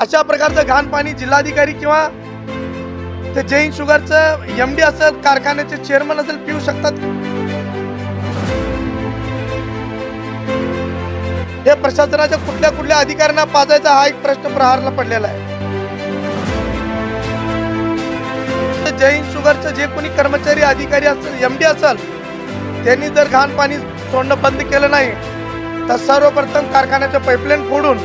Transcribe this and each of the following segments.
अशा प्रकारचं घाण पाणी जिल्हाधिकारी किंवा ते जैन शुगरचं एम डी असेल कारखान्याचे चेअरमन असेल पिऊ शकतात हे प्रशासनाच्या कुठल्या कुठल्या अधिकाऱ्यांना पाजायचा हा एक प्रश्न प्रहारला पडलेला आहे. जैन शुगरचं जे कोणी कर्मचारी अधिकारी असेल एम डी असेल त्यांनी जर घाण पाणी सोडणं बंद केलं नाही तर सर्वप्रथम कारखान्याच्या पाईपलाईन फोडून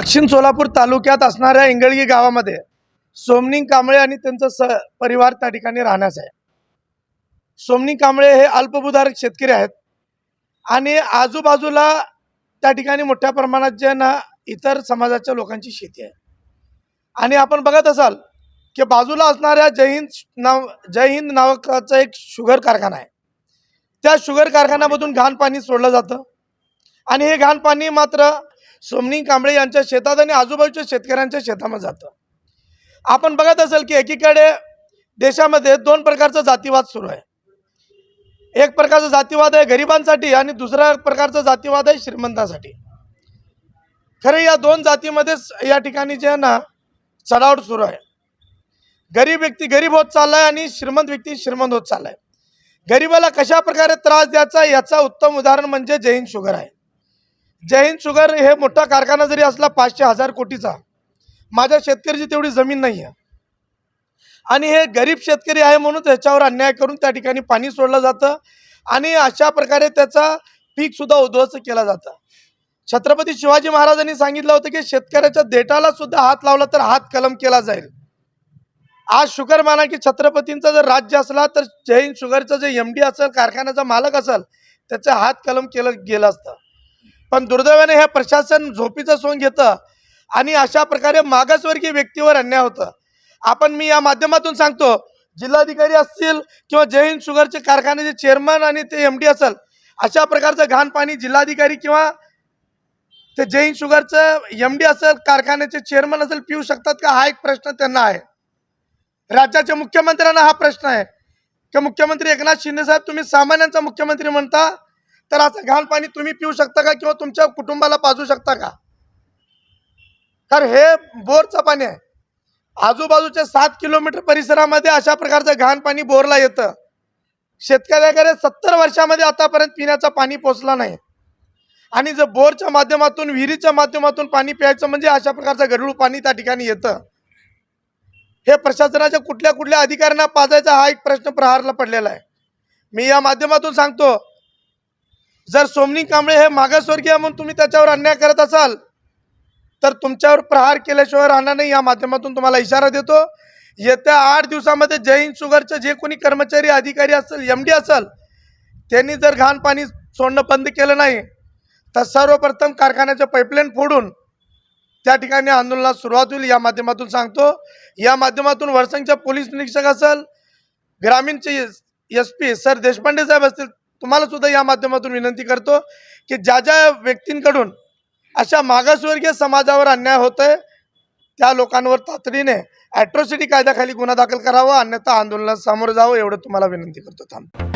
दक्षिण सोलापूर तालुक्यात असणाऱ्या इंगळगी गावामध्ये सोमनिंग कांबळे आणि त्यांचा स परिवार त्या ठिकाणी राहण्यास आहे. सोमनी कांबळे हे अल्पभूधारक शेतकरी आहेत आणि आजूबाजूला त्या ठिकाणी मोठ्या प्रमाणात जे ना इतर समाजाच्या लोकांची शेती आहे. आणि आपण बघत असाल की बाजूला असणाऱ्या जय हिंद नाव जय हिंद नावाचा एक शुगर कारखाना आहे. त्या शुगर कारखान्यामधून घाण पाणी सोडलं जातं आणि हे घाण पाणी मात्र सोमनी कांबळे यांच्या शेतात आणि आजूबाजूच्या शेतकऱ्यांच्या शेतामध्ये जातं. आपण बघत असेल की एकीकडे देशामध्ये दोन प्रकारचा जातीवाद सुरू आहे. एक प्रकारचा जातीवाद आहे गरिबांसाठी आणि दुसरा प्रकारचा जातीवाद आहे श्रीमंतांसाठी. खरं या दोन जातीमध्येच या ठिकाणी जे आहे ना चढावट सुरू आहे. गरीब व्यक्ती गरीब होत चाललाय आणि श्रीमंत व्यक्ती श्रीमंत होत चाललाय. गरीबाला कशा प्रकारे त्रास द्यायचा याचा उत्तम उदाहरण म्हणजे जैन शुगर आहे. जय शुगर हे मोठा कारखाना जरी असला पाचशे हजार कोटीचा माझ्या शेतकऱ्याची तेवढी जमीन नाही आहे आणि हे गरीब शेतकरी आहे म्हणून त्याच्यावर अन्याय करून त्या ठिकाणी पाणी सोडलं जातं आणि अशा प्रकारे त्याचा पीकसुद्धा उद्ध्वस्त केला जातं. छत्रपती शिवाजी महाराजांनी सांगितलं होतं की शेतकऱ्याच्या देठाला सुद्धा हात लावला तर हात कलम केला जाईल. आज शुगर माना की छत्रपतींचं जर राज्य असला तर जय हिंद शुगरचं जे एम डी असेल कारखान्याचा मालक असेल त्याचा हात कलम केलं गेलं असतं. पण दुर्दैवाने हे प्रशासन झोपीचं सोंग घेतं आणि अशा प्रकारे मागासवर्गीय व्यक्तीवर अन्याय होतं. आपण मी या माध्यमातून सांगतो जिल्हाधिकारी असतील किंवा जय हिंद शुगरचे कारखान्याचे चेअरमन आणि ते एम डी असेल अशा प्रकारचं घाण पाणी जिल्हाधिकारी किंवा ते जय हिंद शुगरचं एम डी असेल कारखान्याचे चेअरमन असेल पिऊ शकतात का? हा एक प्रश्न त्यांना आहे. राज्याच्या मुख्यमंत्र्यांना हा प्रश्न आहे. की मुख्यमंत्री एकनाथ शिंदे साहेब तुम्ही सामान्यांचा मुख्यमंत्री म्हणता तर असं घाण पाणी तुम्ही पिऊ शकता का किंवा तुमच्या कुटुंबाला पाजू शकता का? तर हे बोरचं पाणी आहे. आजूबाजूच्या सात किलोमीटर परिसरामध्ये अशा प्रकारचं घाण पाणी बोरला येतं. शेतकऱ्याकडे सत्तर वर्षामध्ये आतापर्यंत पिण्याचं पाणी पोचला नाही. आणि जर बोरच्या माध्यमातून विहिरीच्या माध्यमातून पाणी प्यायचं म्हणजे अशा प्रकारचं गढूळ पाणी त्या ठिकाणी येतं. हे प्रशासनाच्या कुठल्या कुठल्या अधिकाऱ्यांना पाजायचा हा एक प्रश्न प्रहारला पडलेला आहे. मी या माध्यमातून सांगतो जर सोमनी कांबळे हे मागासवर्गीय म्हणून तुम्ही त्याच्यावर अन्याय करत असाल तर तुमच्यावर प्रहार केल्याशिवाय राहणार नाही. या माध्यमातून तुम्हाला इशारा देतो. येत्या आठ दिवसामध्ये जय हिंद शुगरचे जे कोणी कर्मचारी अधिकारी असेल एम डी असेल त्यांनी जर घाण पाणी सोडणं बंद केलं नाही तर सर्वप्रथम कारखान्याचे पाईपलाईन फोडून त्या ठिकाणी आंदोलनास सुरुवात होईल. या माध्यमातून सांगतो. या माध्यमातून वरसंगच्या पोलीस निरीक्षक असेल ग्रामीणचे एस पी सर देशपांडे साहेब असतील तुम्हाला सुद्धा या माध्यमातून विनंती करतो की ज्या ज्या व्यक्तींकडून अशा मागासवर्गीय समाजावर अन्याय होत आहे त्या लोकांवर तातडीने ॲट्रॉसिटी कायद्याखाली गुन्हा दाखल करावा अन्यथा आंदोलनात सामोरं जावं एवढं तुम्हाला विनंती करतो. थांब.